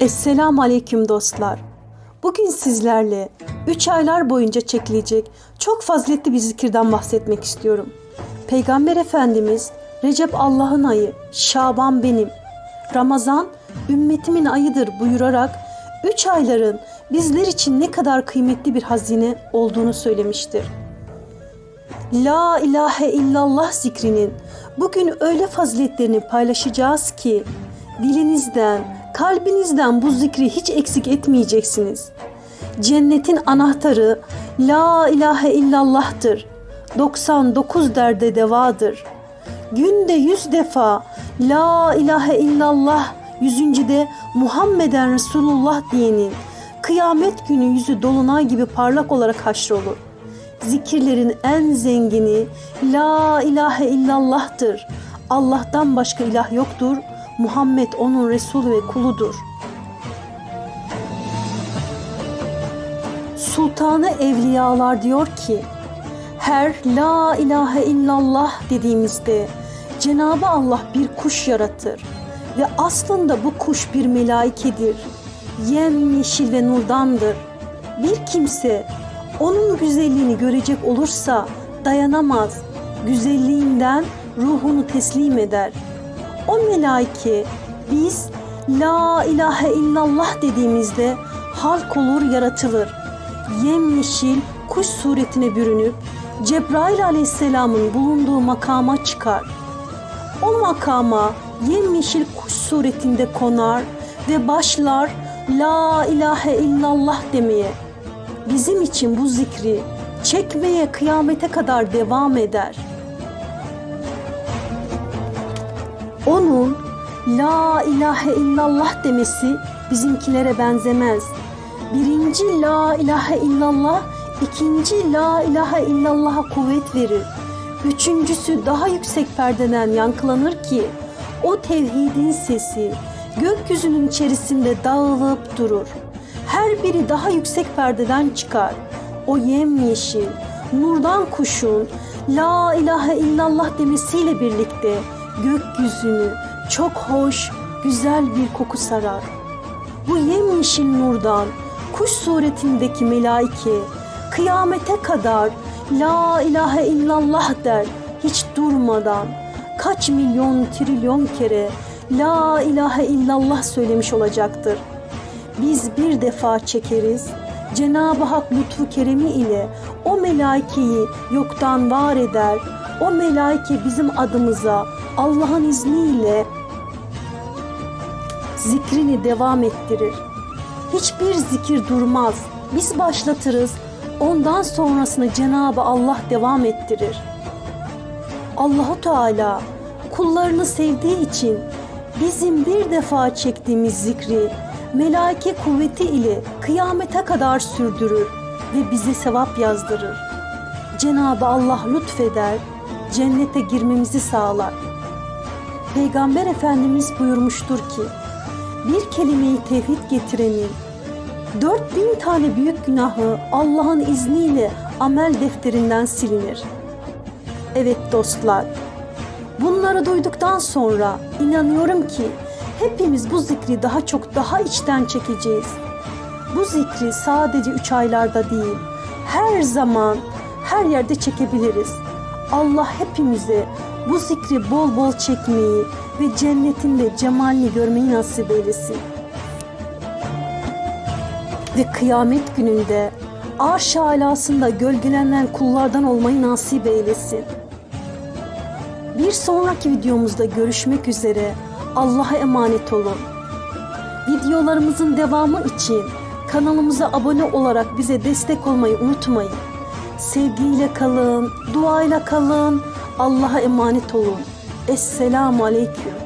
Esselamu Aleyküm dostlar. Bugün sizlerle 3 aylar boyunca çekilecek çok faziletli bir zikirden bahsetmek istiyorum. Peygamber Efendimiz Recep Allah'ın ayı, Şaban benim, Ramazan ümmetimin ayıdır buyurarak 3 ayların bizler için ne kadar kıymetli bir hazine olduğunu söylemiştir. La ilahe illallah zikrinin bugün öyle faziletlerini paylaşacağız ki dilinizden, kalbinizden bu zikri hiç eksik etmeyeceksiniz. Cennetin anahtarı La ilahe illallah'tır. 99 derde devadır. Günde yüz defa La ilahe illallah, yüzüncüde Muhammeden Resulullah diyenin kıyamet günü yüzü dolunay gibi parlak olarak haşrolur. Zikirlerin en zengini La ilahe illallah'tır. Allah'tan başka ilah yoktur. Muhammed onun Resulü ve kuludur. Sultanı Evliyalar diyor ki, her La ilahe illallah dediğimizde Cenabı Allah bir kuş yaratır ve aslında bu kuş bir melaikedir. Yem yeşil ve nurdandır. Bir kimse onun güzelliğini görecek olursa dayanamaz. Güzelliğinden ruhunu teslim eder. O melaike biz La ilahe illallah dediğimizde halk olur yaratılır. Yemyeşil kuş suretine bürünüp Cebrail aleyhisselamın bulunduğu makama çıkar. O makama yemyeşil kuş suretinde konar ve başlar La ilahe illallah demeye. Bizim için bu zikri çekmeye kıyamete kadar devam eder. Onun La ilahe illallah demesi bizimkilere benzemez. Birinci La ilahe illallah, ikinci La ilahe illallah'a kuvvet verir. Üçüncüsü daha yüksek perdeden yankılanır ki o tevhidin sesi gökyüzünün içerisinde dağılıp durur. Her biri daha yüksek perdeden çıkar. O yemyeşil, nurdan kuşun La ilahe illallah demesiyle birlikte gökyüzünü çok hoş, güzel bir koku sarar. Bu yemyeşil nurdan kuş suretindeki melaike kıyamete kadar La ilahe illallah der hiç durmadan kaç milyon trilyon kere La ilahe illallah söylemiş olacaktır. Biz bir defa çekeriz, Cenab-ı Hak lütfu keremi ile o melaikeyi yoktan var eder. O melaike bizim adımıza Allah'ın izniyle zikrini devam ettirir. Hiçbir zikir durmaz. Biz başlatırız. Ondan sonrasını Cenabı Allah devam ettirir. Allahu Teala kullarını sevdiği için bizim bir defa çektiğimiz zikri melaike kuvveti ile kıyamete kadar sürdürür ve bize sevap yazdırır. Cenabı Allah lütfeder, cennete girmemizi sağlar. Peygamber Efendimiz buyurmuştur ki, bir kelimeyi tevhid getirenin, 4000 tane büyük günahı Allah'ın izniyle amel defterinden silinir. Evet dostlar, bunları duyduktan sonra inanıyorum ki hepimiz bu zikri daha çok daha içten çekeceğiz. Bu zikri sadece üç aylarda değil, her zaman, her yerde çekebiliriz. Allah hepimize bu zikri bol bol çekmeyi ve cennetinde cemalini görmeyi nasip eylesin. Ve kıyamet gününde arş alasında gölgelenen kullardan olmayı nasip eylesin. Bir sonraki videomuzda görüşmek üzere. Allah'a emanet olun. Videolarımızın devamı için kanalımıza abone olarak bize destek olmayı unutmayın. Sevgiyle kalın, duayla kalın. Allah'a emanet olun. Esselamu Aleyküm.